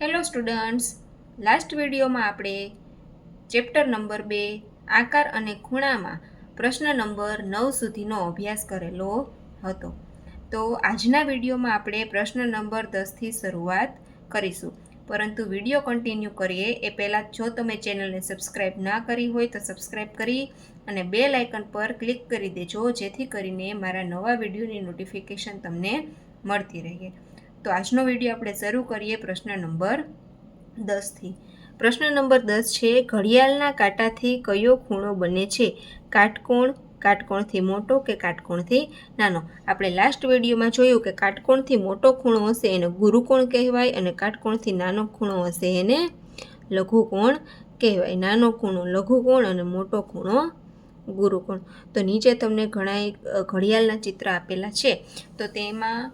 Hello students last વિડીયોમાં આપણે chapter number બે, આકાર અને ખૂણામાં પ્રશ્ન નંબર નવ સુધીનો અભ્યાસ કરેલો હતો. તો આજના વિડીયોમાં આપણે પ્રશ્ન નંબર દસથી શરૂઆત કરીશું. પરંતુ વીડિયો કન્ટિન્યુ કરીએ એ પહેલાં જો તમે ચેનલને સબસ્ક્રાઈબ ના કરી હોય તો સબસ્ક્રાઈબ કરી અને બે લાઇકન પર ક્લિક કરી દેજો, જેથી કરીને મારા નવા વિડીયોની નોટિફિકેશન તમને મળતી રહે. તો આજનો વીડિયો આપણે શરૂ કરીએ પ્રશ્ન નંબર દસથી. પ્રશ્ન નંબર દસ છે, ઘડિયાળના કાંટાથી કયો ખૂણો બને છે? કાટકોણ, કાટકોણથી મોટો કે કાટકોણથી નાનો? આપણે લાસ્ટ વિડીયોમાં જોયું કે કાટકોણથી મોટો ખૂણો હશે એને ગુરુકોણ કહેવાય અને કાટકોણથી નાનો ખૂણો હશે એને લઘુકોણ કહેવાય. નાનો ખૂણો, લઘુકોણ અને મોટો ખૂણો ગુરુકોણ. તો નીચે તમને ઘણા ઘડિયાળના ચિત્ર આપેલા છે. તો તેમાં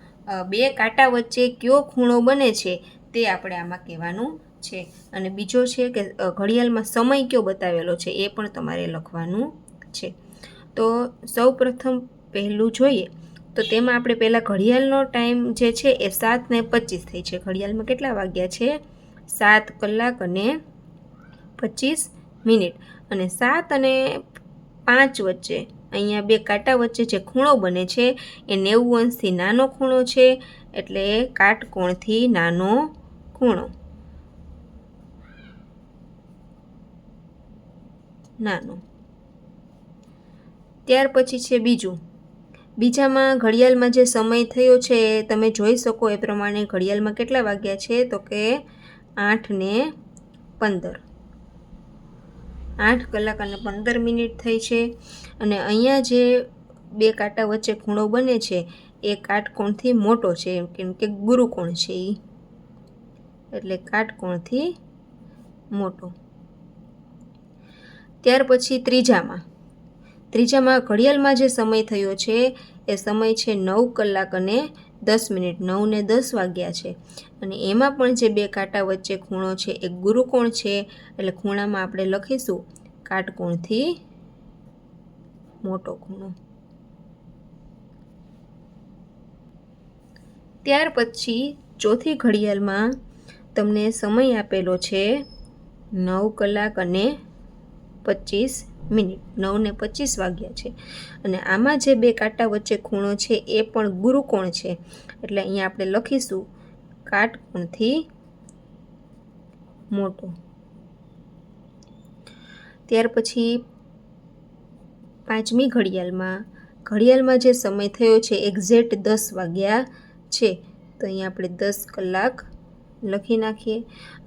બે કાંટા વચ્ચે કયો ખૂણો બને છે તે આપણે આમાં કહેવાનું છે. અને બીજો છે કે ઘડિયાળમાં સમય કયો બતાવેલો છે એ પણ તમારે લખવાનું છે. તો સૌ પ્રથમ પહેલું જોઈએ, તો તેમાં આપણે પહેલાં ઘડિયાળનો ટાઈમ જે છે એ સાત ને પચીસ થઈ છે. ઘડિયાળમાં કેટલા વાગ્યા છે? સાત કલાક અને પચીસ મિનિટ. અને સાત અને પાંચ વચ્ચે અહીંયા બે કાંટા વચ્ચે જે ખૂણો બને છે એ નેવું અંશથી નાનો ખૂણો છે, એટલે કાટકોણથી નાનો ખૂણો. નાનો. ત્યાર પછી છે બીજું. બીજામાં ઘડિયાળમાં જે સમય થયો છે તમે જોઈ શકો એ પ્રમાણે ઘડિયાળમાં કેટલા વાગ્યા છે? તો કે આઠ ને પંદર. આઠ કલાક અને પંદર મિનિટ થઈ છે. અને અહીંયા જે બે કાંટા વચ્ચે ખૂણો બને છે, એ કાટકોણથી મોટો છે કેમ કે ગુરુકોણ છે એ એટલે કાટકોણથી મોટો. ત્યાર પછી ત્રીજામાં. ત્રીજામાં ઘડિયાળમાં જે સમય થયો છે, એ સમય છે નવ કલાક અને દસ મિનિટ, નવ ને દસ વાગ્યા છે. અને એમાં પણ જે બે કાંટા વચ્ચે ખૂણો છે, એ ગુરુકોણ છે. એટલે ખૂણામાં આપણે લખીશું કાટકોણથી મોટો ખૂણો. ત્યાર પછી ચોથી ઘડિયાળમાં તમને સમય આપેલો છે નવ કલાક અને પચીસ મિનિટ નવ ને પચીસ વાગ્યા છે. અને આમાં જે બે કાંટા વચ્ચે ખૂણો છે, એ પણ ગુરુકોણ છે. એટલે અહીંયા આપણે લખીશું કાટકોણથી મોટો. ત્યાર પછી પાંચમી ઘડિયાળમાં ઘડિયાળમાં જે સમય થયો છે એક્ઝેક્ટ દસ વાગ્યા છે. તો અહીંયા આપણે દસ કલાક લખી નાખીએ.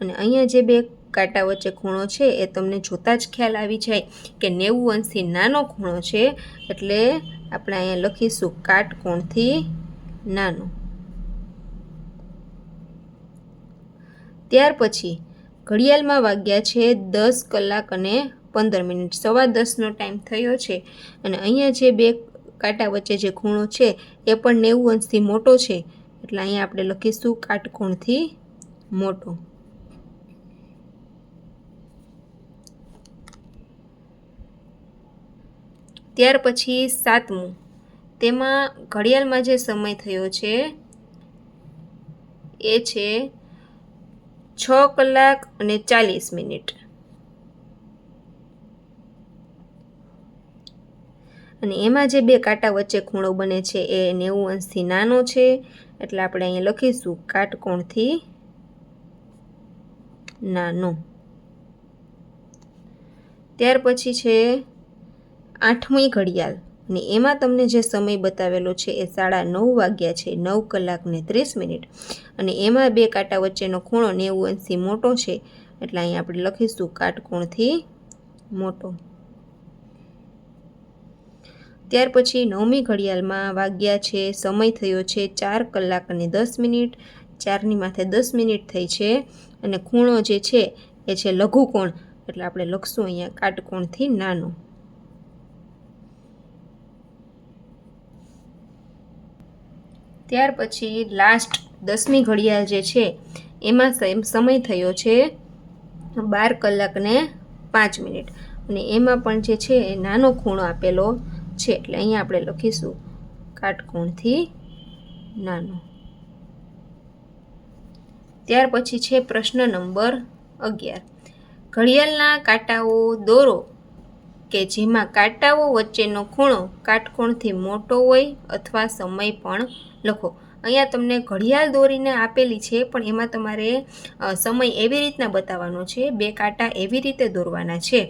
અને અહીંયા જે બે કાંટા વચ્ચે ખૂણો છે એ તમને જોતાં જ ખ્યાલ આવી જાય કે નેવું અંશથી નાનો ખૂણો છે એટલે આપણે અહીંયા લખીશું કાટકોણથી નાનો. ત્યાર પછી ઘડિયાળમાં વાગ્યા છે દસ કલાક અને પંદર મિનિટ. સવા દસનો ટાઈમ થયો છે અને અહીંયા જે બે કાંટા વચ્ચે જે ખૂણો છે એ પણ નેવું અંશથી મોટો છે. એટલે અહીંયા આપણે લખીશું કાટકોણથી મોટો. ત્યાર પછી સાતમું. તેમાં ઘડિયાળમાં જે સમય થયો છે, એ છે છ કલાક અને ચાલીસ મિનિટ. અને એમાં જે બે કાંટા વચ્ચે ખૂણો બને છે, એ નેવું અંશથી નાનો છે. એટલે આપણે અહીંયા લખીશું કાટકોણથી નાનો. ત્યાર પછી છે આઠમી ઘડિયાળ. અને એમાં તમને જે સમય બતાવેલો છે એ સાડા નવ વાગ્યા છે, નવ કલાક ને ત્રીસ મિનિટ. અને એમાં બે કાંટા વચ્ચેનો ખૂણો નેવું અંશી મોટો છે. એટલે અહીં આપણે લખીશું કાટકોણથી મોટો. ત્યાર પછી નવમી ઘડિયાળમાં વાગ્યા છે, સમય થયો છે ચાર કલાક અને દસ મિનિટ. ચારની માથે દસ મિનિટ થઈ છે. અને ખૂણો જે છે એ છે લઘુકોણ. એટલે આપણે લખશું અહીંયા કાટકોણથી નાનો. ત્યાર પછી લાસ્ટ દસમી ઘડિયાળ જે છે, એમાં સમય થયો છે બાર કલાક ને પાંચ મિનિટ. અને એમાં પણ જે છે, એ નાનો ખૂણો આપેલો છે, એટલે અહીંયા આપણે લખીશું કાટકોણથી નાનો. ત્યાર પછી છે પ્રશ્ન નંબર અગિયાર. ઘડિયાળના કાંટાઓ દોરો કે જેમાં કાંટાઓ વચ્ચેનો ખૂણો કાટકોણથી મોટો હોય અથવા સમય પણ લખો. અહીંયા તમને ઘડિયાળ દોરીને આપેલી છે, પણ એમાં તમારે સમય એવી રીતના બતાવવાનો છે, બે કાંટા એવી રીતે દોરવાના છે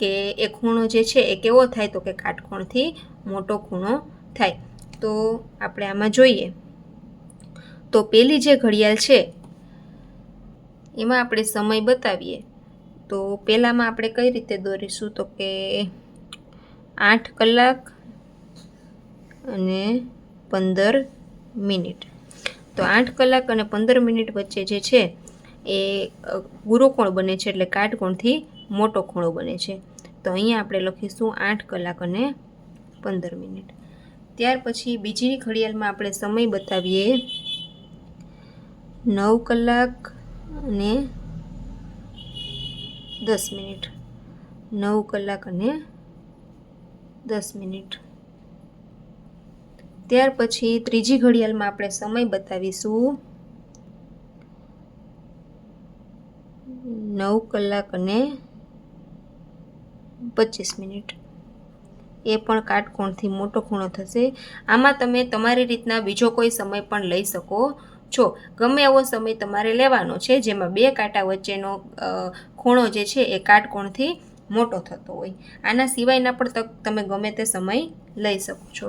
કે એ ખૂણો જે છે એ કેવો થાય તો કે કાટકોણથી મોટો ખૂણો થાય. તો આપણે આમાં જોઈએ. તો પેલી જે ઘડિયાળ છે, એમાં આપણે સમય બતાવીએ. તો પહેલામાં આપણે કઈ રીતે દોરીશું તો કે આઠ કલાક અને પંદર મિનિટ. તો આઠ કલાક અને પંદર મિનિટ વચ્ચે જે છે એ અ, ગુરુકોણ બને છે એટલે કાટકોણથી મોટો ખૂણો બને છે. તો અહીંયા આપણે લખીશું આઠ કલાક અને પંદર મિનિટ. ત્યાર પછી બીજી ઘડિયાળમાં આપણે સમય બતાવીએ. નવ કલાક અને દસ મિનિટ. નવ કલાક અને દસ મિનિટ. ત્યાર પછી ત્રીજી ઘડિયાળમાં આપણે સમય બતાવીશું. નવ કલાક અને પચીસ મિનિટ. એ પણ કાટકોણથી મોટો ખૂણો થશે. આમાં તમે તમારી રીતના બીજો કોઈ સમય પણ લઈ શકો છો. ગમે એવો સમય તમારે લેવાનો છે, જેમાં બે કાંટા વચ્ચેનો ખૂણો જે છે એ કાટકોણથી મોટો થતો હોય. આના સિવાયના પણ તક તમે ગમે તે સમય લઈ શકો છો.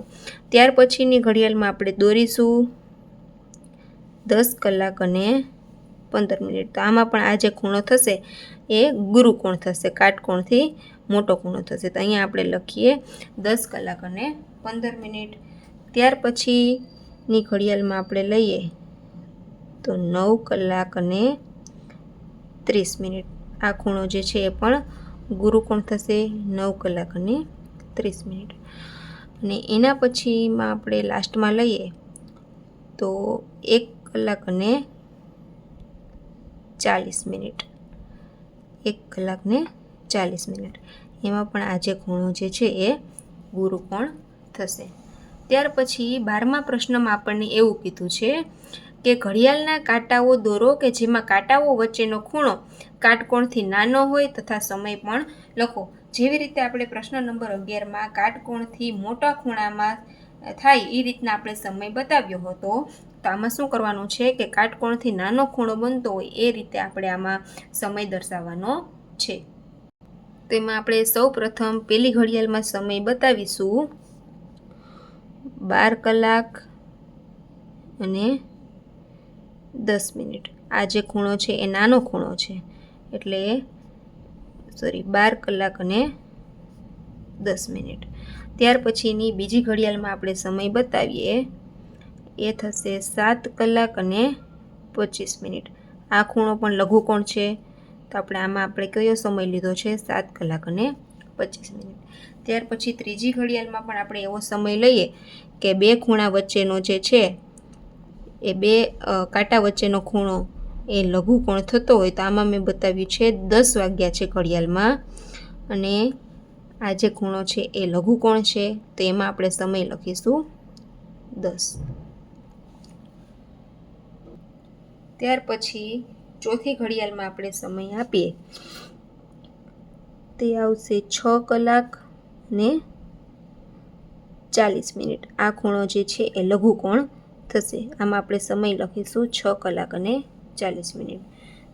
ત્યાર પછીની ઘડિયાળમાં આપણે દોરીશું દસ કલાક અને પંદર મિનિટ. તો આમાં પણ આ જે ખૂણો થશે એ ગુરુકોણ થશે? કાટકોણથી મોટો ખૂણો થશે. તો અહીંયા આપણે લખીએ દસ કલાક અને પંદર મિનિટ. ત્યાર પછીની ઘડિયાળમાં આપણે લઈએ તો નવ કલાક અને ત્રીસ મિનિટ. આ ખૂણો જે છે એ પણ ગુરુકોણ થશે? નવ કલાક અને ત્રીસ મિનિટ. અને એના પછીમાં આપણે લાસ્ટમાં લઈએ, તો એક કલાક અને ચાલીસ મિનિટ. એક કલાક ને ચાલીસ મિનિટ. એમાં પણ આજે ખૂણો જે છે એ ગુરુકોણ થશે? ત્યાર પછી બારમા પ્રશ્નમાં આપણને એવું કીધું છે કે ઘડિયાળના કાંટાઓ દોરો કે જેમાં કાંટાઓ વચ્ચેનો ખૂણો કાટકોણથી નાનો હોય તથા સમય પણ લખો. જેવી રીતે આપણે પ્રશ્ન નંબર અગિયારમાં કાટકોણથી મોટા ખૂણામાં થાય એ રીતના આપણે સમય બતાવ્યો હતો. તો આમાં શું કરવાનું છે કે કાટકોણથી નાનો ખૂણો બનતો હોય એ રીતે આપણે આમાં સમય દર્શાવવાનો છે. તેમાં આપણે સૌ પ્રથમ પેલી ઘડિયાળમાં સમય બતાવીશું. બાર કલાક અને દસ મિનિટ. આ જે ખૂણો છે એ નાનો ખૂણો છે. એટલે સોરી બાર કલાક અને દસ મિનિટ. ત્યાર પછીની બીજી ઘડિયાળમાં આપણે સમય બતાવીએ. એ થશે સાત કલાક અને પચીસ મિનિટ. આ ખૂણો પણ લઘુકોણ છે. તો આપણે આમાં આપણે કયો સમય લીધો છે? સાત કલાક અને પચીસ મિનિટ. ત્યાર પછી ત્રીજી ઘડિયાળમાં પણ આપણે એવો સમય લઈએ કે બે ખૂણા વચ્ચેનો જે છે એ બે કાંટા વચ્ચેનો ખૂણો એ લઘુકોણ થતો હોય તો આમાં મેં બતાવ્યું છે દસ વાગ્યા છે ઘડિયાળમાં. અને આ જે ખૂણો છે એ લઘુકોણ છે? તો એમાં આપણે સમય લખીશું. દસ. ત્યાર પછી ચોથી ઘડિયાળમાં આપણે સમય આપીએ. તે આવશે છ કલાક ને ચાલીસ મિનિટ. આ ખૂણો જે છે એ લઘુકોણ થશે. આમાં આપણે સમય લખીશું છ કલાક અને ચાલીસ મિનિટ.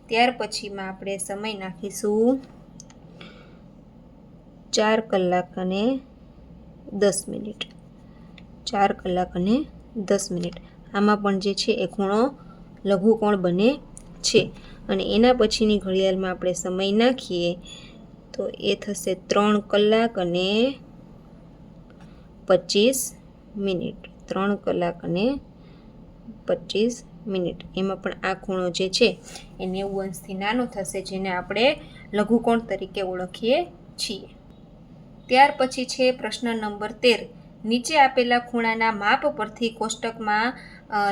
ત્યાર પછીમાં આપણે સમય નાખીશું ચાર કલાક અને દસ મિનિટ. ચાર કલાક અને દસ મિનિટ. આમાં પણ જે છે એ ખૂણો લઘુકોણ બને છે. અને એના પછીની ઘડિયાળમાં આપણે સમય નાખીએ તો એ થશે ત્રણ કલાક અને પચીસ મિનિટ. ત્રણ કલાક અને પચીસ મિનિટ. એમાં પણ આ ખૂણો જે છે એ નેવું અંશથી નાનો થશે, જેને આપણે લઘુકોણ તરીકે ઓળખીએ છીએ. ત્યાર પછી છે પ્રશ્ન નંબર તેર. નીચે આપેલા ખૂણાના માપ પરથી કોષ્ટકમાં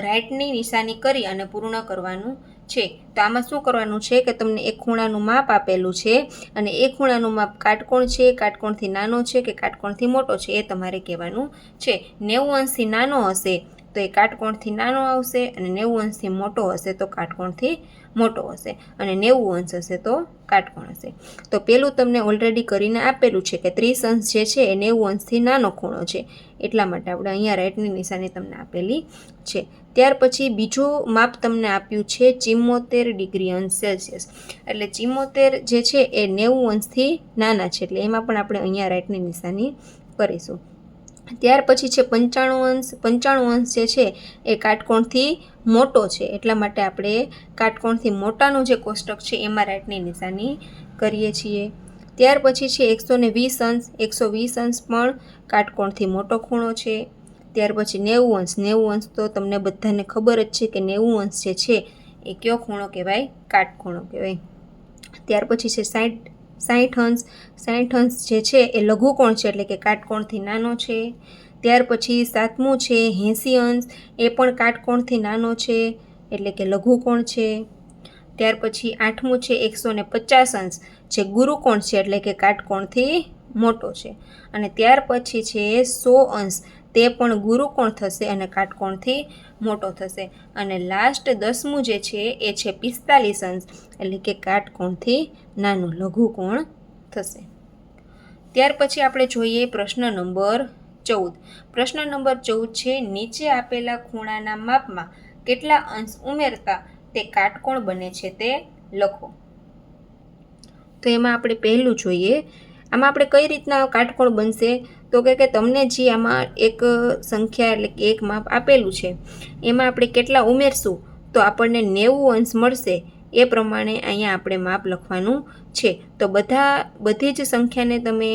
રાઇટની નિશાની કરી અને પૂર્ણ કરવાનું છે. તો આમાં શું કરવાનું છે કે તમને એક ખૂણાનું માપ આપેલું છે અને એ ખૂણાનું માપ કાટકોણ છે, કાટકોણથી નાનો છે કે કાટકોણથી મોટો છે એ તમારે કહેવાનું છે. નેવું અંશથી નાનો હશે તો એ કાટકોણથી નાનો આવશે અને નેવું અંશથી મોટો હશે તો કાટકોણથી મોટો હશે અને નેવું અંશ હશે તો કાટકોણ હશે. તો પેલું તમને ઓલરેડી કરીને આપેલું છે કે ત્રીસ અંશ જે છે એ નેવું અંશથી નાનો ખૂણો છે. એટલા માટે આપણે અહીંયા રાઈટની નિશાની તમને આપેલી છે. ત્યાર પછી બીજું માપ તમને આપ્યું છે ચિમ્મોતેર ડિગ્રી અંશ સેલ્સિયસ. એટલે ચિમ્મોતેર જે છે એ નેવું અંશથી નાના છે. એટલે એમાં પણ આપણે અહીંયા રાઈટની નિશાની કરીશું. ત્યાર પછી છે પંચાણું અંશ પંચાણું અંશ જે છે એ કાટકોણથી મોટો છે. એટલા માટે આપણે કાટકોણથી મોટાનું જે કોષ્ટક છે એમાં રાઇટની નિશાની કરીએ છીએ. ત્યાર પછી છે એકસો ને વીસ અંશ, એકસો વીસ અંશ પણ કાટકોણથી મોટો ખૂણો છે. ત્યાર પછી નેવું અંશ નેવું અંશ તો તમને બધાને ખબર જ છે કે નેવું અંશ જે છે એ કયો ખૂણો કહેવાય? કાટખૂણો કહેવાય. ત્યાર પછી છે સાઠ સાઠ અંશ સાઠ અંશ જે છે એ લઘુકોણ છે એટલે કે કાટકોણથી નાનો છે. ત્યાર પછી સાતમું છે એંસી અંશ, એ પણ કાટકોણથી નાનો છે એટલે કે લઘુકોણ છે. ત્યાર પછી આઠમું છે એકસો ને પચાસ અંશ, જે ગુરુકોણ છે એટલે કે કાટકોણથી મોટો છે. અને ત્યાર પછી છે સો અંશ, તે પણ ગુરુકોણ થશે અને કાટકોણથી મોટો થશે. અને લાસ્ટ દસમું જે છે એ છે પિસ્તાલીસ અંશ, એટલે કે કાટકોણથી નાનું લઘુકોણ થશે? ત્યાર પછી આપણે જોઈએ પ્રશ્ન નંબર ચૌદ. પ્રશ્ન નંબર ચૌદ છે, નીચે આપેલા ખૂણાના માપમાં કેટલા અંશ ઉમેરતા તે કાટકોણ બને છે તે લખો. તો એમાં આપણે પહેલું જોઈએ, આમાં આપણે કઈ રીતના કાટકોણ બનશે? તો કે કે તમને જે આમાં એક સંખ્યા એટલે કે એક માપ આપેલું છે, એમાં આપણે કેટલા ઉમેરશું? તો આપણને નેવું અંશ મળશે એ પ્રમાણે અહીંયા આપણે માપ લખવાનું છે. તો બધા, બધી જ સંખ્યાને તમે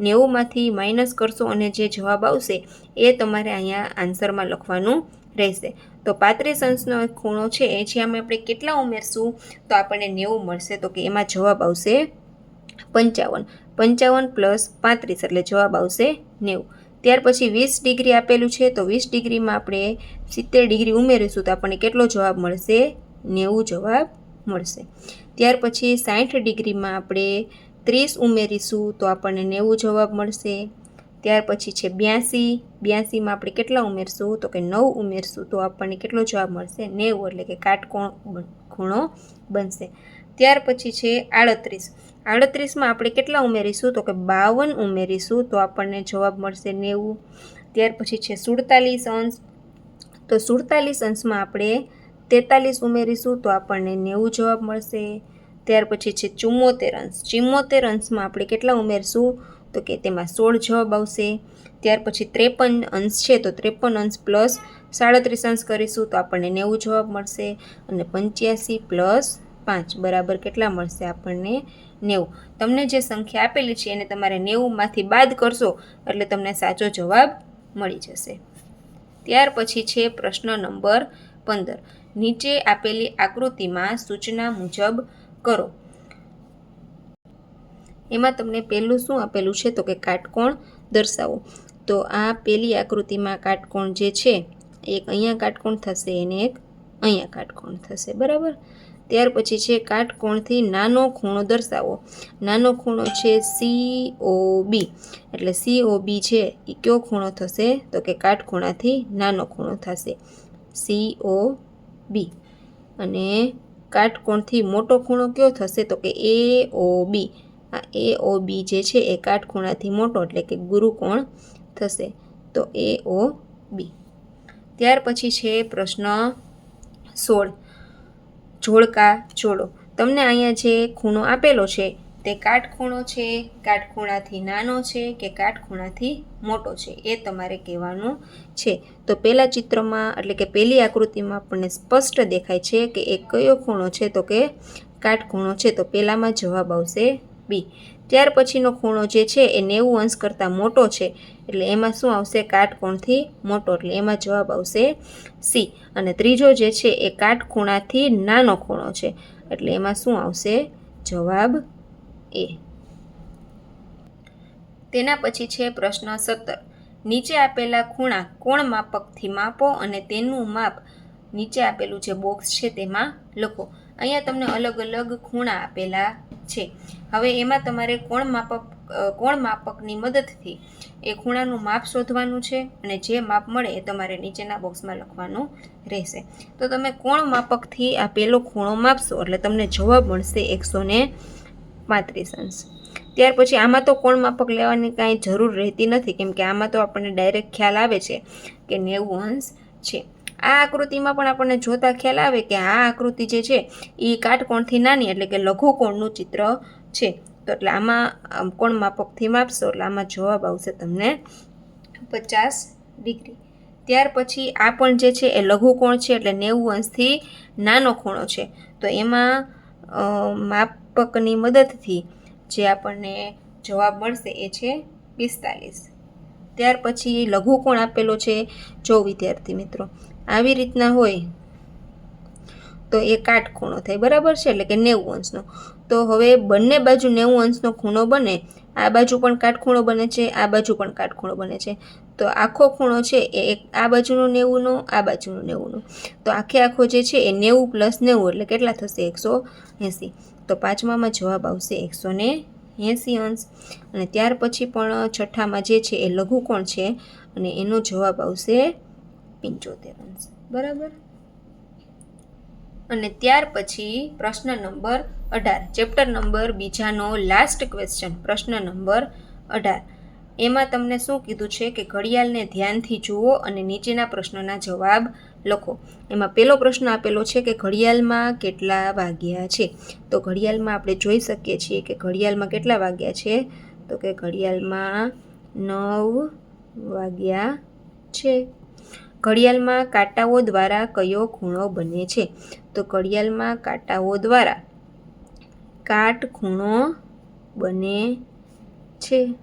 નેવુંમાંથી માઇનસ કરશો અને જે જવાબ આવશે એ તમારે અહીંયા આન્સરમાં લખવાનું રહેશે. તો પાંત્રીસ અંશનો એક ખૂણો છે એ જે અમે આપણે કેટલા ઉમેરશું તો આપણને નેવું મળશે. તો કે એમાં જવાબ આવશે પંચાવન. પંચાવન પ્લસ પાંત્રીસ એટલે જવાબ આવશે નેવું. ત્યાર પછી વીસ ડિગ્રી આપેલું છે, તો વીસ ડિગ્રીમાં આપણે સિત્તેર ડિગ્રી ઉમેરીશું તો આપણને કેટલો જવાબ મળશે? નેવું જવાબ મળશે. ત્યાર પછી સાઠ ડિગ્રીમાં આપણે ત્રીસ ઉમેરીશું તો આપણને નેવું જવાબ મળશે. ત્યાર પછી છે બ્યાસી. બ્યાસીમાં આપણે કેટલા ઉમેરશું? તો કે નવ ઉમેરશું. તો આપણને કેટલો જવાબ મળશે? નેવું, એટલે કે કાટકોણ ખૂણો બનશે. ત્યાર પછી છે આડત્રીસ. આડત્રીસમાં આપણે કેટલા ઉમેરીશું? તો કે બાવન ઉમેરીશું. તો આપણને જવાબ મળશે નેવું. ત્યાર પછી છે સુડતાલીસ અંશ. તો સુડતાલીસ અંશમાં આપણે તેતાલીસ ઉમેરીશું તો આપણને નેવું જવાબ મળશે. ત્યાર પછી છે ચુમ્મોતેર અંશ. ચુમ્મોતેર અંશમાં આપણે કેટલા ઉમેરશું? તો કે તેમાં સોળ જવાબ આવશે. ત્યાર પછી ત્રેપન અંશ છે તો ત્રેપન અંશ પ્લસ સાડત્રીસ અંશ કરીશું તો આપણને નેવું જવાબ મળશે. અને પંચ્યાસી પ્લસ પાંચ, બરાબર કેટલા મળશે આપણને નેવું. તમને જે સંખ્યા આપેલી છે એને તમારે નેવુંમાંથી બાદ કરશો એટલે તમને સાચો જવાબ મળી જશે. ત્યાર પછી છે પ્રશ્ન નંબર પંદર. નીચે આપેલી આકૃતિમાં સૂચના મુજબ કરો. એમાં તમને પહેલું શું આપેલું છે? તો કે કાટકોણ દર્શાવો. તો આ પેલી આકૃતિમાં કાટકોણ જે છે, એક અહીંયા કાટકોણ થશે અને એક અહીંયા કાટકોણ થશે. બરાબર? ત્યાર પછી છે કાટકોણથી નાનો ખૂણો દર્શાવો. નાનો ખૂણો છે સી ઓ બી એટલે સી ઓ બી છે એ કયો ખૂણો થશે? તો કે કાટખૂણાથી નાનો ખૂણો થશે. C O B. અને કાટકોણથી મોટો ખૂણો કયો થશે? તો કે એ ઓ બી. આ એ ઓ બી જે છે એ કાટખૂણાથી મોટો, એટલે કે ગુરુકોણ થશે. તો એ ઓ બી. ત્યાર પછી છે પ્રશ્ન સોળ. જોડકા જોડો. તમને અહીંયા જે ખૂણો આપેલો છે તે કાટખૂણો છે, કાટખૂણાથી નાનો છે કે કાટખૂણાથી મોટો છે? એ તમારે કહેવાનું છે. તો પહેલાં ચિત્રમાં એટલે કે પહેલી આકૃતિમાં આપણને સ્પષ્ટ દેખાય છે કે એ કયો ખૂણો છે તો કે કાટખૂણો છે. તો પહેલામાં જવાબ આવશે બી. ત્યાર પછીનો ખૂણો જે છે એ નેવું અંશ કરતાં મોટો છે. એટલે એમાં શું આવશે? કાટકોણથી મોટો. એટલે એમાં જવાબ આવશે સી. અને ત્રીજો જે છે એ કાટખૂણાથી નાનો ખૂણો છે. એટલે એમાં શું આવશે? જવાબ એ. તેના પછી છે પ્રશ્ન સત્તર. નીચે આપેલા ખૂણા કોણ માપકથી માપો અને તેનું માપ નીચે આપેલું જે બોક્સ છે તેમાં લખો. અહીંયા તમને અલગ અલગ ખૂણા આપેલા છે. હવે એમાં તમારે કોણ માપક કોણ માપકની મદદથી એ ખૂણાનું માપ શોધવાનું છે અને જે માપ મળે એ તમારે નીચેના બોક્સમાં લખવાનું રહેશે. તો તમે કોણ માપકથી આ પહેલો ખૂણો માપશો? એટલે તમને જવાબ મળશે એકસો ને પાંત્રીસ અંશ ત્યાર પછી આમાં તો કોણ માપક લેવાની કાંઈ જરૂર રહેતી નથી કેમ કે આમાં તો આપણને ડાયરેક્ટ ખ્યાલ આવે છે કે નેવું અંશ છે. આ આકૃતિમાં પણ આપણને જોતા ખ્યાલ આવે કે આ આકૃતિ જે છે એ કાટકોણથી નાની એટલે કે લઘુકોણનું ચિત્ર છે. તો એટલે આમાં કોણ માપકથી માપશો? એટલે આમાં જવાબ આવશે તમને પચાસ ડિગ્રી. ત્યાર પછી આ પણ જે છે એ લઘુકોણ છે એટલે નેવું અંશથી નાનો ખૂણો છે. તો એમાં અ, માપકની મદદથી જે આપણને જવાબ મળશે એ છે પિસ્તાલીસ. ત્યાર પછી લઘુકોણ આપેલો છે? જો વિદ્યાર્થી મિત્રો, આવી રીતના હોય તો એ કાટખૂણો થાય, બરાબર છે? એટલે કે નેવું અંશનો. તો હવે બંને બાજુ નેવું અંશનો ખૂણો બને, આ બાજુ પણ કાટખૂણો બને છે, આ બાજુ પણ કાટખૂણો બને છે. તો આખો ખૂણો છે એ એક, આ બાજુનો નેવુંનો, આ બાજુનો નેવુંનો. તો આખે આખો જે છે એ નેવું પ્લસ નેવું, એટલે કેટલા થશે? એકસો એંસી. તો પાંચમામાં જવાબ આવશે એકસો ને એંસી અંશ. અને ત્યાર પછી પણ છઠ્ઠામાં જે છે એ લઘુકોણ છે અને એનો જવાબ આવશે પંચોતેર અંશ. બરાબર? અને ત્યાર પછી પ્રશ્ન નંબર અઢાર. ચેપ્ટર નંબર બીજાનો લાસ્ટ ક્વેશ્ચન પ્રશ્ન નંબર અઢાર. એમાં તમને શું કીધું છે કે ઘડિયાળને ધ્યાનથી જુઓ અને નીચેના પ્રશ્નોના જવાબ લખો. એમાં પહેલો પ્રશ્ન આપેલો છે કે ઘડિયાળમાં કેટલા વાગ્યા છે? તો ઘડિયાળમાં આપણે જોઈ શકીએ છીએ કે ઘડિયાળમાં કેટલા વાગ્યા છે? તો કે ઘડિયાળમાં નવ વાગ્યા છે. ઘડિયાળમાં કાંટાઓ દ્વારા કયો ખૂણો બને છે? તો ઘડિયાળમાં કાંટાઓ દ્વારા કાટ ખૂણો બને છે.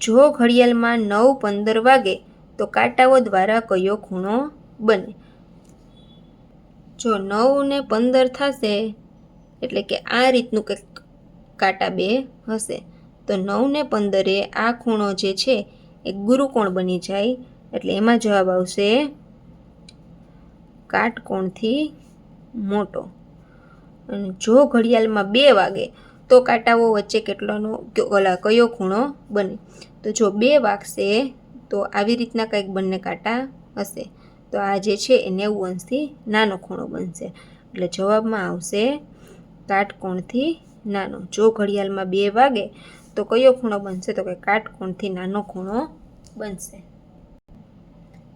જો ઘડિયાળમાં નવ પંદર વાગે, તો કાંટાઓ દ્વારા કયો ખૂણો બને? જો નવ ને પંદર થશે, એટલે કે આ રીતનું કંઈક કાંટા બે હશે, તો નવ ને પંદરે આ ખૂણો જે છે, એ ગુરુકોણ બની જાય, એટલે એમાં જવાબ આવશે કાટકોણથી મોટો. અને જો ઘડિયાળમાં બે વાગે, તો કાંટાઓ વચ્ચે કેટલાનો કયો ખૂણો બને? તો જો બે વાગશે તો આવી રીતના કંઈક બંને કાંટા હશે. તો આ જે છે એ નેવું અંશથી નાનો ખૂણો બનશે. એટલે જવાબમાં આવશે કાટકોણથી નાનો. જો ઘડિયાળમાં બે વાગે, તો કયો ખૂણો બનશે? તો કે કાટકોણથી નાનો ખૂણો બનશે.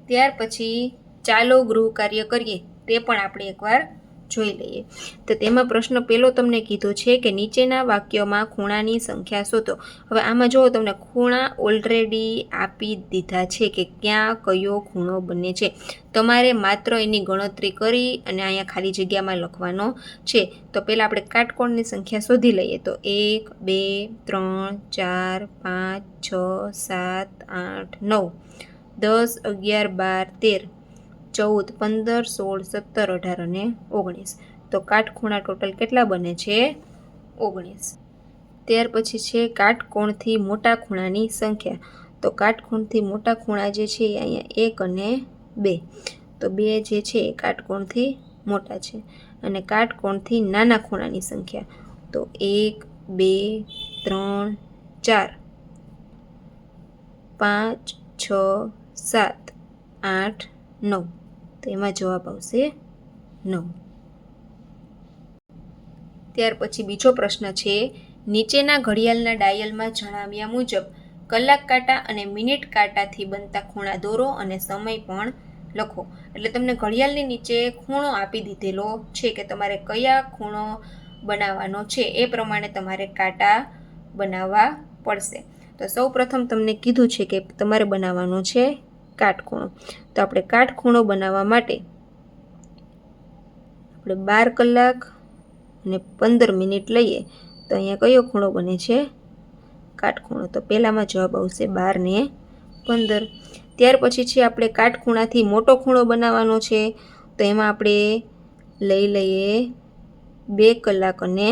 ત્યાર પછી ચાલો ગૃહ કાર્ય કરીએ. તે પણ આપણે એકવાર જોઈ લઈએ. તો તેમાં પ્રશ્ન પહેલો તમને કીધો છે કે નીચેના વાક્યોમાં ખૂણાની સંખ્યા શોધો. હવે આમાં જુઓ તમને ખૂણા ઓલરેડી આપી દીધા છે કે ક્યાં કયો ખૂણો બને છે. તમારે માત્ર એની ગણતરી કરી અને અહીંયા ખાલી જગ્યામાં લખવાનો છે. તો પહેલાં આપણે કાટકોણની સંખ્યા શોધી લઈએ. તો એક, બે, ત્રણ, ચાર, પાંચ, છ, સાત, આઠ, નવ. દસ, અગિયાર, બાર, તેર. ચૌદ, પંદર, સોળ, સત્તર, અઢાર અને ઓગણીસ. તો કાટખૂણા ટોટલ કેટલા બને છે? ઓગણીસ. ત્યાર પછી છે કાટકોણથી મોટા ખૂણાની સંખ્યા. તો કાટકોણથી મોટા ખૂણા જે છે એ અહીંયા એક અને બે. તો બે જે છે એ કાટકોણથી મોટા છે અને કાટકોણથી નાના ખૂણાની સંખ્યા. તો એક, બે, ત્રણ, ચાર. પાંચ, છ, સાત, આઠ, નવ. તો એમાં જવાબ આવશે નવ. ત્યાર પછી બીજો પ્રશ્ન છે, નીચેના ઘડિયાળના ડાયલમાં જણાવ્યા મુજબ કલાક કાંટા અને મિનિટ કાંટાથી બનતા ખૂણા દોરો અને સમય પણ લખો. એટલે તમને ઘડિયાળની નીચે ખૂણો આપી દીધેલો છે કે તમારે કયા ખૂણો બનાવવાનો છે એ પ્રમાણે તમારે કાંટા બનાવવા પડશે. તો સૌ પ્રથમ તમને કીધું છે કે તમારે બનાવવાનો છે કાટખૂણો. તો આપણે કાટખૂણો બનાવવા માટે આપણે બાર કલાક અને પંદર મિનિટ લઈએ તો અહીંયા કયો ખૂણો બને છે? કાટખૂણો. તો પહેલામાં જવાબ આવશે બાર ને પંદર. ત્યાર પછી છે આપણે કાટખૂણાથી મોટો ખૂણો બનાવવાનો છે. તો એમાં આપણે લઈ લઈએ બે કલાક અને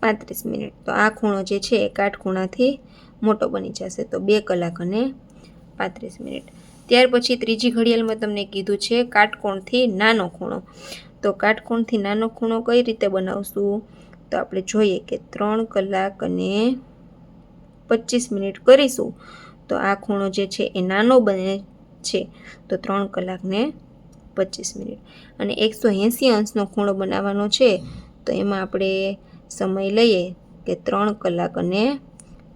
પાંત્રીસ મિનિટ. તો આ ખૂણો જે છે એ કાટખૂણાથી મોટો બની જશે. તો બે કલાક અને પાંત્રીસ મિનિટ. ત્યાર પછી ત્રીજી ઘડિયાળમાં તમને કીધું છે કાટકોણથી નાનો ખૂણો. તો કાટકોણથી નાનો ખૂણો કઈ રીતે બનાવશું? તો આપણે જોઈએ કે ત્રણ કલાક અને પચીસ મિનિટ કરીશું. તો આ ખૂણો જે છે એ નાનો બને છે. તો ત્રણ કલાકને પચીસ મિનિટ. અને એકસો એંસી અંશનો ખૂણો બનાવવાનો છે. તો એમાં આપણે સમય લઈએ કે ત્રણ કલાક અને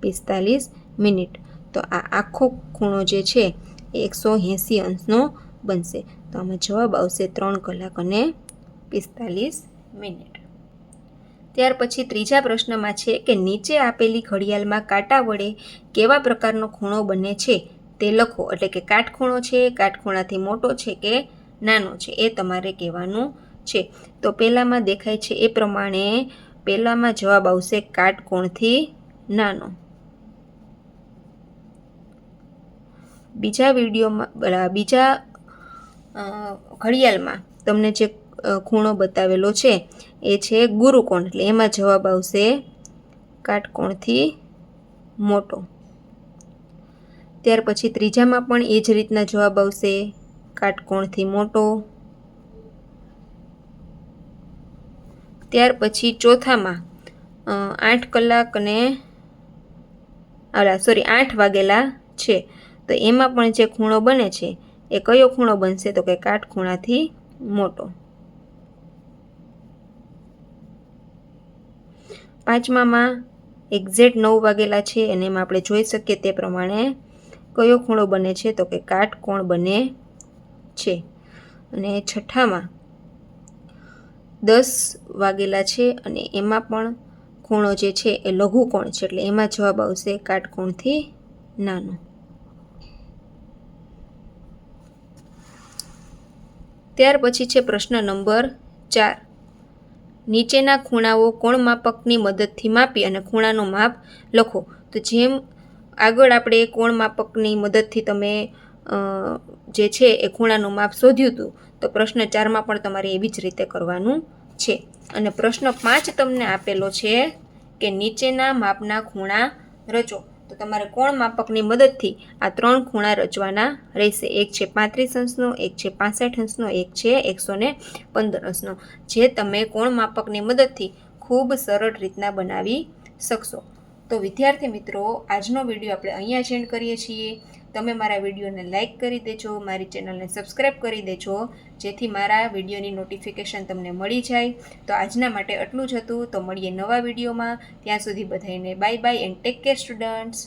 પિસ્તાલીસ મિનિટ. તો આ આખો ખૂણો જે છે એ એકસો એંસી અંશનો બનશે. તો આમાં જવાબ આવશે ત્રણ કલાક અને પિસ્તાલીસ મિનિટ. ત્યાર પછી ત્રીજા પ્રશ્નમાં છે કે નીચે આપેલી ઘડિયાળમાં કાંટા વડે કેવા પ્રકારનો ખૂણો બને છે તે લખો. એટલે કે કાટખૂણો છે, કાટખૂણાથી મોટો છે કે નાનો છે એ તમારે કહેવાનું છે. તો પહેલાંમાં દેખાય છે એ પ્રમાણે પહેલામાં જવાબ આવશે કાટકોણથી નાનો. બીજા વિડીયોમાં બીજા ઘડિયાળમાં તમને જે ખૂણો બતાવેલો છે, એ છે ગુરુકોણ એટલે એમાં જવાબ આવશે કાટકોણથી મોટો. ત્યાર પછી ત્રીજામાં પણ એ જ રીતના જવાબ આવશે કાટકોણથી મોટો. ત્યાર પછી ચોથામાં આઠ કલાક અને અલા સોરી આઠ વાગેલા છે. તો એમાં પણ જે ખૂણો બને છે, એ કયો ખૂણો બનશે? તો કે કાટખૂણાથી મોટો. પાંચમામાં એક્ઝેક્ટ નવ વાગેલા છે અને એમાં આપણે જોઈ શકીએ તે પ્રમાણે કયો ખૂણો બને છે? તો કે કાટકોણ બને છે? અને છઠ્ઠામાં દસ વાગેલા છે અને એમાં પણ ખૂણો જે છે એ લઘુકોણ છે, એટલે એમાં જવાબ આવશે કાટકોણથી નાનો. ત્યાર પછી છે પ્રશ્ન નંબર ચાર. નીચેના ખૂણાઓ કોણ માપકની મદદથી માપી અને ખૂણાનું માપ લખો. તો જેમ આગળ આપણે કોણ માપકની મદદથી તમે જે છે એ ખૂણાનું માપ શોધ્યું હતું, તો પ્રશ્ન ચારમાં પણ તમારે એવી જ રીતે કરવાનું છે. અને પ્રશ્ન પાંચ તમને આપેલો છે કે નીચેના માપના ખૂણા રચો. તો તમારે કોણ માપકની મદદથી આ ત્રણ ખૂણા રચવાના રહેશે? એક છે પાંત્રીસ અંશનો, એક છે પાસઠ અંશનો, એક છે એકસો ને પંદર અંશનો. જે તમે કોણ માપકની મદદથી ખૂબ સરળ રીતના બનાવી શકશો. તો વિદ્યાર્થી મિત્રો, આજનો વીડિયો આપણે અહીંયા જ એન્ડ કરીએ છીએ. તમે મારા વિડીયોને લાઇક કરી દેજો, મારી ચેનલને સબસ્ક્રાઈબ કરી દેજો, જેથી મારા વિડીયોની નોટિફિકેશન તમને મળી જાય. તો આજના માટે આટલું જ હતું. તો મળીએ નવા વિડીયોમાં. ત્યાં સુધી બધાને bye bye and take care students